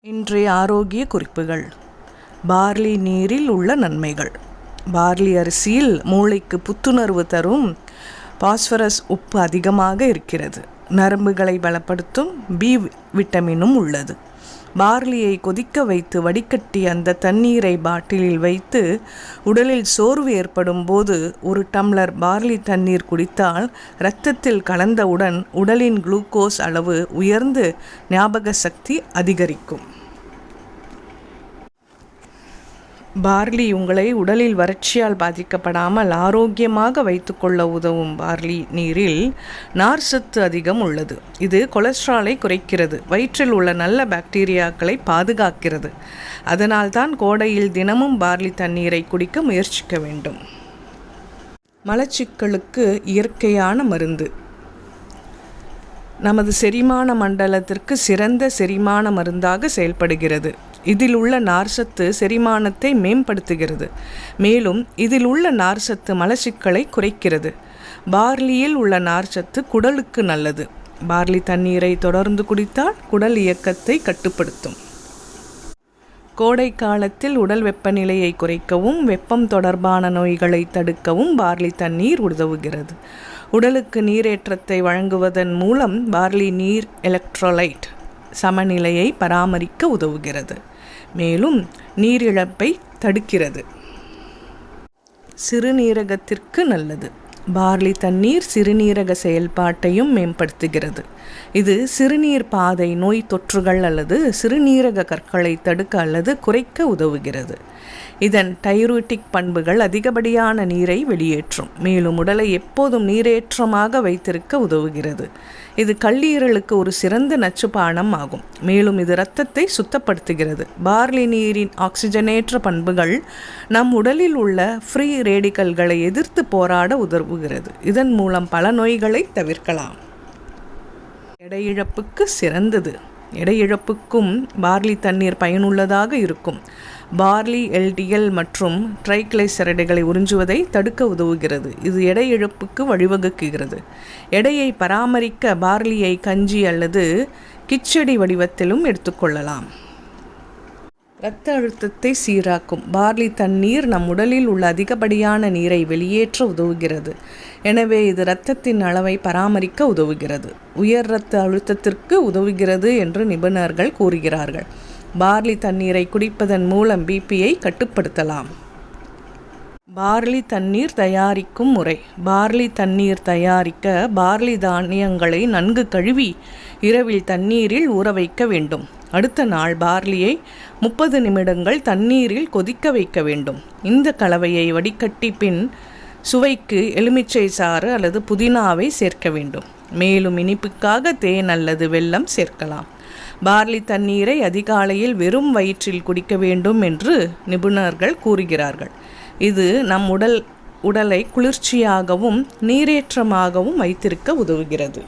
இன்றைய ஆரோக்கிய குறிப்புகள். பார்லி நீரில் உள்ள நன்மைகள். பார்லி அரிசியில் மூளைக்கு புத்துணர்வு தரும் பாஸ்பரஸ் உப்பு அதிகமாக இருக்கிறது. நரம்புகளை பலப்படுத்தும் பி விட்டமினும் உள்ளது. பார்லியை கொதிக்க வைத்து வடிகட்டி அந்த தண்ணீரை பாட்டிலில் வைத்து உடலில் சோர்வு ஏற்படும் போது ஒரு டம்ளர் பார்லி தண்ணீர் குடித்தால் இரத்தத்தில் கலந்தவுடன் உடலின் குளுக்கோஸ் அளவு உயர்ந்து ஞாபக சக்தி அதிகரிக்கும். பார்லி உங்களை உடலில் வறட்சியால் பாதிக்கப்படாமல் ஆரோக்கியமாக வைத்துக்கொள்ள உதவும் பார்லி நீரில் நார் சத்து அதிகம் உள்ளது. இது கொலஸ்ட்ராலை குறைக்கிறது. வயிற்றில் உள்ள நல்ல பாக்டீரியாக்களை பாதுகாக்கிறது. அதனால்தான் கோடையில் தினமும் பார்லி தண்ணீரை குடிக்க முயற்சிக்க வேண்டும். மலச்சிக்கலுக்கு இயற்கையான மருந்து. நமது செரிமான மண்டலத்திற்கு சிறந்த செரிமான மருந்தாக செயல்படுகிறது. இதில் உள்ள நார்சத்து செரிமானத்தை மேம்படுத்துகிறது. மேலும் இதில் உள்ள நார்சத்து மலச்சிக்கலை குறைக்கிறது. பார்லியில் உள்ள நார்ச்சத்து குடலுக்கு நல்லது. பார்லி தண்ணீரை தொடர்ந்து குடித்தால் குடல் இயக்கத்தை கட்டுப்படுத்தும். கோடை காலத்தில் உடல் வெப்பநிலையை குறைக்கவும் வெப்பம் தொடர்பான நோய்களை தடுக்கவும் பார்லி தண்ணீர் உதவுகிறது. உடலுக்கு நீரேற்றத்தை வழங்குவதன் மூலம் பார்லி நீர் எலக்ட்ரோலைட் சமநிலையை பராமரிக்க உதவுகிறது. மேலும் நீரிழப்பை தடுக்கிறது. சிறுநீரகத்திற்கு நல்லது. பார்லி தண்ணீர் சிறுநீரக செயல்பாட்டையும் மேம்படுத்துகிறது. இது சிறுநீர் பாதை நோய் தொற்றுகள் அல்லது சிறுநீரக கற்களை தடுக்க அல்லது குறைக்க உதவுகிறது. இதன் டைரூட்டிக் பண்புகள் அதிகப்படியான நீரை வெளியேற்றும். மேலும் உடலை எப்போதும் நீரேற்றமாக வைத்திருக்க உதவுகிறது. இது கல்லீரலுக்கு ஒரு சிறந்த நச்சுப்பானம் ஆகும். மேலும் இது இரத்தத்தை சுத்தப்படுத்துகிறது. பார்லி நீரின் ஆக்சிஜனேற்ற பண்புகள் நம் உடலில் உள்ள ஃப்ரீ ரேடிக்கல்களை எதிர்த்து போராட உதவுகிறது. இதன் மூலம் பல நோய்களை தவிர்க்கலாம். எடையிழப்புக்கு சிறந்தது. எடையிழப்புக்கும் பார்லி தண்ணீர் பயனுள்ளதாக இருக்கும். பார்லி எல்டிஎல் மற்றும் ட்ரைக்ளைசரைடுகளை உறிஞ்சுவதை தடுக்க உதவுகிறது. இது எடை இழப்புக்கு வழிவகுக்குகிறது எடையை பராமரிக்க பார்லியை கஞ்சி அல்லது கிச்சடி வடிவத்திலும் எடுத்துக்கொள்ளலாம். இரத்த அழுத்தத்தை சீராக்கும். பார்லி தண்ணீர் நம் உடலில் உள்ள அதிகப்படியான நீரை வெளியேற்ற உதவுகிறது. எனவே இது இரத்தத்தின் அளவை பராமரிக்க உதவுகிறது. உயர் இரத்த அழுத்தத்திற்கு உதவுகிறது என்று நிபுணர்கள் கூறுகிறார்கள். பார்லி தண்ணீரை குடிப்பதன் மூலம் பிபியை கட்டுப்படுத்தலாம். பார்லி தண்ணீர் தயாரிக்கும் முறை. பார்லி தண்ணீர் தயாரிக்க பார்லி தானியங்களை நன்கு கழுவி இரவில் தண்ணீரில் ஊற வைக்க வேண்டும். அடுத்த நாள் பார்லியை முப்பது நிமிடங்கள் தண்ணீரில் கொதிக்க வைக்க வேண்டும். இந்த கலவையை வடிகட்டி பின் சுவைக்கு எலுமிச்சை சாறு அல்லது புதினாவை சேர்க்க வேண்டும். மேலும் இனிப்புக்காக தேன் அல்லது வெல்லம் சேர்க்கலாம். பார்லி தண்ணீரை அதிகாலையில் வெறும் வயிற்றில் குடிக்க வேண்டும் என்று நிபுணர்கள் கூறுகிறார்கள். இது நம் உடல் உடலை குளிர்ச்சியாகவும் நீரேற்றமாகவும் வைத்திருக்க உதவுகிறது.